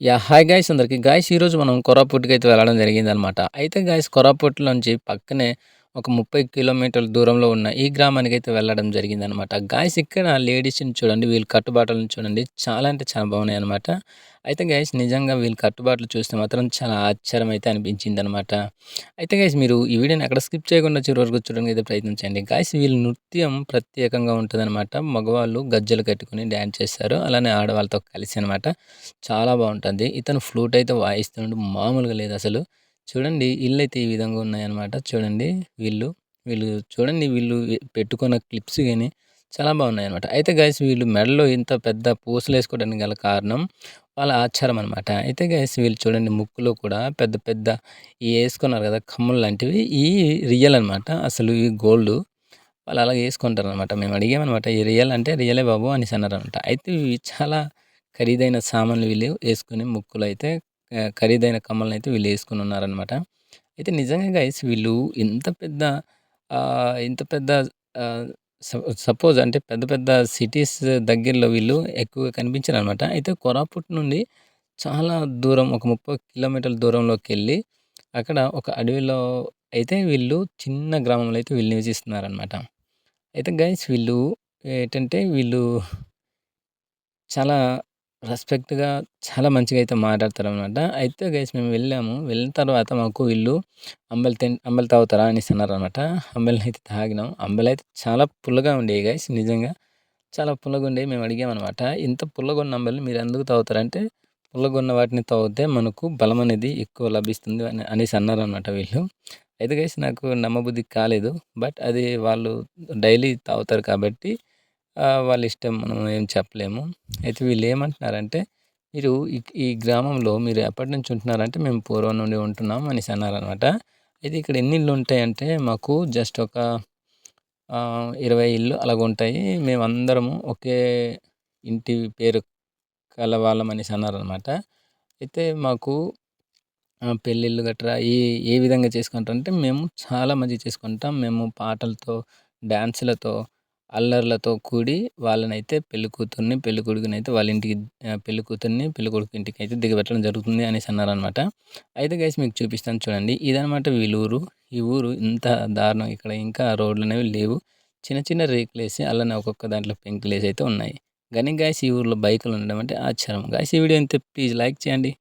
Yeah hi guys అందరికి. Guys ఈరోజు మనం కొరాపుట్‌కైతే వెళ్ళడం జరిగిందనమాట. అయితే గాయస్ కొరాపుట్ నుంచి పక్కనే ఒక 30 కిలోమీటర్ల దూరంలో ఉన్న ఈ గ్రామానికి అయితే వెళ్ళడం జరిగిందనమాట. గాయస్ ఇక్కడ లేడీస్‌ని చూడండి, వీళ్ళు కట్టుబాట్లను చూడండి. చాలా అంటే చాలా బాగున్నాయి అనమాట అయితే గైస్ నిజంగా వీళ్ళు కట్టుబాట్లు చూస్తే మాత్రం చాలా ఆశ్చర్యం అయితే అనిపించిందనమాట. అయితే గైస్ మీరు ఈ వీడియోని ఎక్కడ స్కిప్ చేయకుండా చివరి వరకు చూడడానికి అయితే ప్రయత్నించండి. గైస్ వీళ్ళు నృత్యం ప్రత్యేకంగా ఉంటుందన్నమాట మగవాళ్ళు గజ్జెలు కట్టుకొని డాన్స్ చేస్తారు. అలానే ఆడవాళ్ళతో కలిసి అనమాట. చాలా బాగుంటుంది. ఇతను ఫ్లూట్ అయితే వాయిస్తున్నాడు. మామూలుగా లేదు అసలు. చూడండి ఇళ్ళైతే ఈ విధంగా ఉన్నాయన్నమాట. చూడండి వీళ్ళు, వీళ్ళు చూడండి వీళ్ళు పెట్టుకున్న క్లిప్స్ కానీ చాలా బాగున్నాయన్నమాట. అయితే గైస్ వీళ్ళు మెడలో ఇంత పెద్ద పూసలు వేసుకోవడానికి గల కారణం వాళ్ళ ఆచారం అనమాట. అయితే గైస్ వీళ్ళు చూడండి ముక్కులో కూడా పెద్ద పెద్ద ఈ వేసుకున్నారు కదా! కమ్మలు లాంటివి ఈ రియల్ అనమాట. అసలు ఈ గోల్డ్. వాళ్ళు అలాగే ఏసుకుంటారనమాట. మేము అడిగామనమాట. ఈ రియల్ అంటే రియలే బాబు అనేసి అన్నారనమాట. అయితే ఇవి చాలా ఖరీదైన సామాన్లు వీళ్ళు వేసుకుని ముక్కులు అయితే ఖరీదైన ఖరీదైన కమ్మలనైతే వీళ్ళు వేసుకుని ఉన్నారనమాట. అయితే నిజంగా గైస్ వీళ్ళు ఇంత పెద్ద ఇంత పెద్ద స సపోజ్ అంటే పెద్ద పెద్ద సిటీస్ దగ్గరలో వీళ్ళు ఎక్కువగా కనిపించారు అనమాట అయితే కోరాపుట్ నుండి చాలా దూరం ఒక 30 కిలోమీటర్ల దూరంలోకి వెళ్ళి అక్కడ ఒక అడవిలో అయితే వీళ్ళు చిన్న గ్రామంలో అయితే వీళ్ళు నివసిస్తున్నారనమాట. అయితే గైస్ వీళ్ళు ఏంటంటే వీళ్ళు చాలా రెస్పెక్ట్‌గా చాలా మంచిగా అయితే మాట్లాడతారు అనమాట అయితే గైస్ మేము వెళ్ళాము. వెళ్ళిన తర్వాత మాకు వీళ్ళు అంబలి తిన్ అంబలి తాగుతారా అనేసి అన్నారనమాట. అంబలినైతే తాగినాం. అంబలైతే చాలా పుల్లగా ఉండేవి గైస్ నిజంగా. చాలా పుల్లగా ఉండేవి మేము అడిగామనమాట. ఇంత పుల్లగున్న అంబలిని మీరు ఎందుకు తాగుతారంటే, పుల్లగున్న వాటిని తాగితే మనకు బలం అనేది ఎక్కువ లభిస్తుంది అని అనేసి అన్నారనమాట వీళ్ళు. అయితే గైస్ నాకు నమ్మబుద్ధి కాలేదు. బట్ అది వాళ్ళు డైలీ తాగుతారు కాబట్టి వాళ్ళ ఇష్టం మనం ఏం చెప్పలేము. అయితే వీళ్ళు ఏమంటున్నారంటే, మీరు ఈ ఈ గ్రామంలో మీరు ఎప్పటి నుంచి ఉంటున్నారంటే, మేము పూర్వం నుండి ఉంటున్నాం అనేసి అన్నారనమాట. అయితే ఇక్కడ ఎన్ని ఇళ్ళు ఉంటాయంటే, మాకు జస్ట్ ఒక ఇరవై ఇల్లు అలాగ ఉంటాయి మేమందరము ఒకే ఇంటి పేరు కలవాళ్ళం అనేసి అన్నారనమాట. అయితే మాకు పెళ్ళిళ్ళు గట్రా ఏ ఏ విధంగా చేసుకుంటారంటే, మేము చాలా మంచిగా చేసుకుంటాం. మేము పాటలతో, డ్యాన్సులతో అల్లర్లతో కూడి వాళ్ళనైతే పెళ్ళి కూతుర్ని, పెళ్ళి కొడుకునైతే వాళ్ళ ఇంటికి ఆహ్, పెళ్ళి కూతుర్ని, పెళ్ళి కొడుకు దిగబెట్టడం జరుగుతుంది అనేసి అన్నారనమాట. అయితే గైస్ మీకు చూపిస్తాను చూడండి. ఇదనమాట వీళ్ళూరు ఈ ఊరు ఇంత దారుణం ఇక్కడ ఇంకా రోడ్లు అనేవి లేవు. చిన్న చిన్న రేకులేసి అలానే ఒక్కొక్క దాంట్లో పెంకులేసి అయితే ఉన్నాయి. కానీ గాయస్ ఈ ఊర్లో బైకులు ఉండడం అంటే ఆశ్చర్యం. గాయస్ ఈ వీడియో అంతే ప్లీజ్ లైక్ చేయండి.